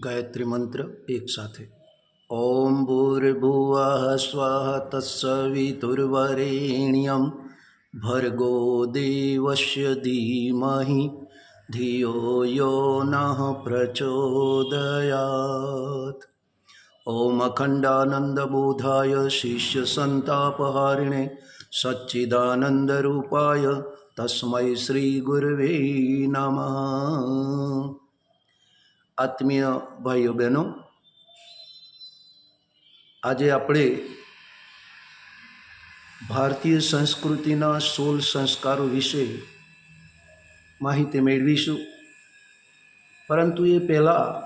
ગાયત્રી મંત્ર એક સાથે. ઓમ ભૂર્ભુવ સ્વઃ તત્સવિતુર્વરેણ્યમ ભર્ગો દેવસ્ય ધીમહિ. ધિયો યો ન પ્રચોદયાત. ઓમ અખંડાનંદબોધાય શિષ્ય સંતાપહારિણે. સચ્ચિદાનંદરૂપાય તસ્મૈ શ્રી ગુરવે નમઃ. આત્મીય ભાઈઓ બહેનો, આજે આપણે ભારતીય સંસ્કૃતિના સોળ સંસ્કારો વિશે માહિતી મેળવીશું. પરંતુ એ પહેલાં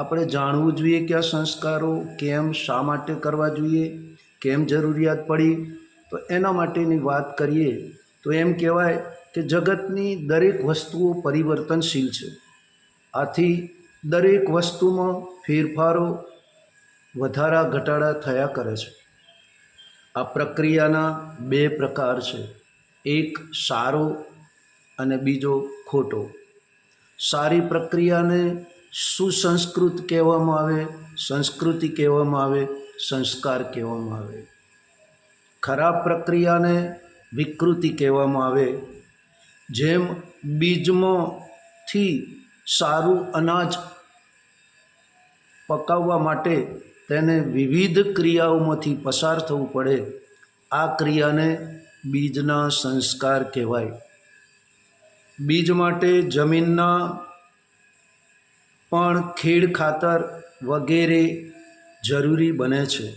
આપણે જાણવું જોઈએ કે આ સંસ્કારો કેમ શા માટે કરવા જોઈએ, કેમ જરૂરિયાત પડી? તો એના માટેની વાત કરીએ તો એમ કહેવાય કે જગતની દરેક વસ્તુઓ પરિવર્તનશીલ છે. આથી દરેક વસ્તુમાં ફેરફારો વધારા ઘટાડા થયા કરે છે. આ પ્રક્રિયાના બે પ્રકાર છે. એક સારો અને બીજો ખોટો. સારી પ્રક્રિયાને સુસંસ્કૃત કહેવામાં આવે, સંસ્કૃતિ કહેવામાં આવે, સંસ્કાર કહેવામાં આવે. ખરાબ પ્રક્રિયાને વિકૃતિ કહેવામાં આવે. જેમ બીજમાંથી સારું અનાજ પકાવવા માટે તેને વિવિધ ક્રિયાઓમાંથી પસાર થવું પડે. આ ક્રિયાને બીજના સંસ્કાર કહેવાય. બીજ માટે જમીનના પણ ખેડ ખાતર વગેરે જરૂરી બને છે.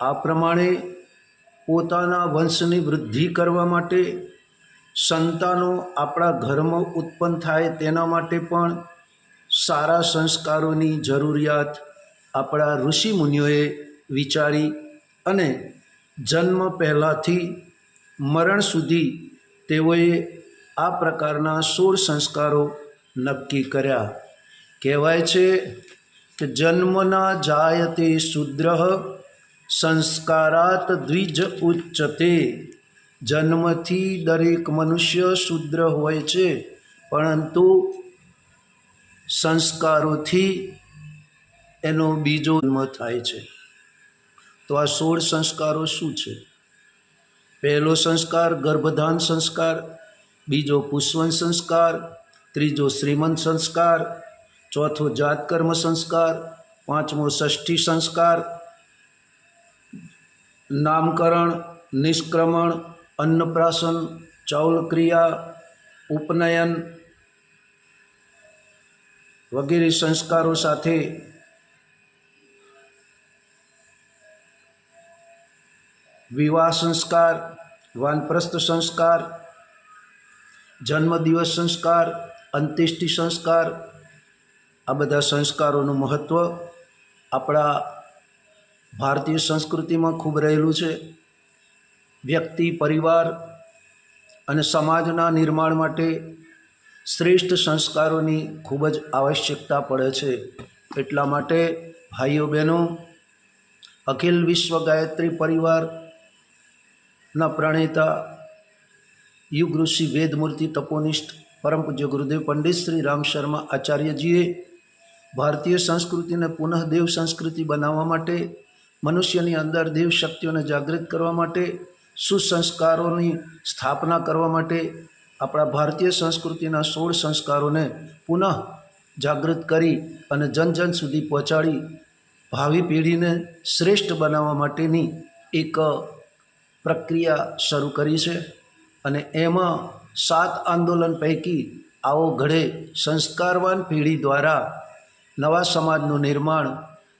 આ પ્રમાણે પોતાના વંશની વૃદ્ધિ કરવા માટે સંતાનો આપણા ઘરમાં ઉત્પન્ન થાય તેના માટે પણ સારા સંસ્કારોની જરૂરિયાત આપણા ઋષિમુનિઓએ વિચારી અને જન્મ પહેલાંથી મરણ સુધી તેઓએ આ પ્રકારના સોળ સંસ્કારો નક્કી કર્યા. કહેવાય છે કે જન્મના જાયતે શુદ્ર સંસ્કારાત દ્વિજ ઉચ્ચતે જન્મથી દરેક મનુષ્ય શુદ્ર હોય છે, પરંતુ સંસ્કારોથી એનો બીજો જન્મ થાય છે. તો આ સોળ સંસ્કારો શું છે? પહેલો સંસ્કાર ગર્ભધાન સંસ્કાર, બીજો પુષ્વન સંસ્કાર, ત્રીજો શ્રીમંત સંસ્કાર, ચોથો જાતકર્મ સંસ્કાર, પાંચમો ષષ્ઠી સંસ્કાર, નામકરણ, નિષ્ક્રમણ અન્નપ્રાશન ચૌલક્રિયા ઉપનયન વગેરે સંસ્કારો સાથે વિવાહ સંસ્કાર, વાનપ્રસ્થ સંસ્કાર, જન્મદિવસ સંસ્કાર, અંત્યેષ્ટિ સંસ્કાર, આ બધા સંસ્કારોનું મહત્ત્વ આપણા ભારતીય સંસ્કૃતિમાં ખૂબ રહેલું છે. વ્યક્તિ, પરિવાર અને સમાજના નિર્માણ માટે શ્રેષ્ઠ સંસ્કારોની ખૂબ જ આવશ્યકતા પડે છે. એટલા માટે ભાઈઓ બહેનો, અખિલ વિશ્વ ગાયત્રી પરિવારના પ્રણેતા યુગ ઋષિ વેદમૂર્તિ, તપોનિષ્ઠ, પરમ પૂજ્ય ગુરુદેવ પંડિત શ્રી રામ શર્મા આચાર્યજીએ ભારતીય સંસ્કૃતિને પુનઃ દેવ સંસ્કૃતિ બનાવવા માટે, મનુષ્યની અંદર દેવ શક્તિઓને જાગૃત કરવા માટે સુસંસ્કારોની સ્થાપના કરવા માટે આપણા ભારતીય સંસ્કૃતિના સોળ સંસ્કારોને પુનઃ જાગૃત કરી અને જન જન સુધી પહોંચાડી ભાવિ પેઢીને શ્રેષ્ઠ બનાવવા માટેની એક પ્રક્રિયા શરૂ કરી છે અને એમાં સાત આંદોલન પૈકી આવો ઘડે સંસ્કારવાન પેઢી દ્વારા નવા સમાજનું નિર્માણ,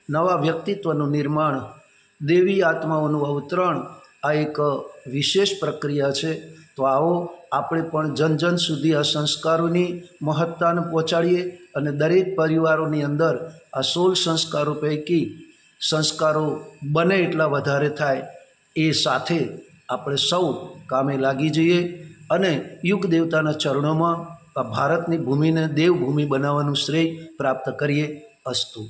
નવા વ્યક્તિત્વનું નિર્માણ, દેવી આત્માઓનું અવતરણ આ એક વિશેષ પ્રક્રિયા છે. તો આવો આપણે પણ જન જન સુધી આ સંસ્કારોની મહત્તાને પહોંચાડીએ અને દરેક પરિવારોની અંદર આ સોળ સંસ્કારો પૈકી સંસ્કારો બને એટલા વધારે થાય એ સાથે આપણે સૌ કામે લાગી જઈએ અને યુગ દેવતાના ચરણોમાં આ ભારતની ભૂમિને દેવભૂમિ બનાવવાનું શ્રેય પ્રાપ્ત કરીએ અસ્તુ.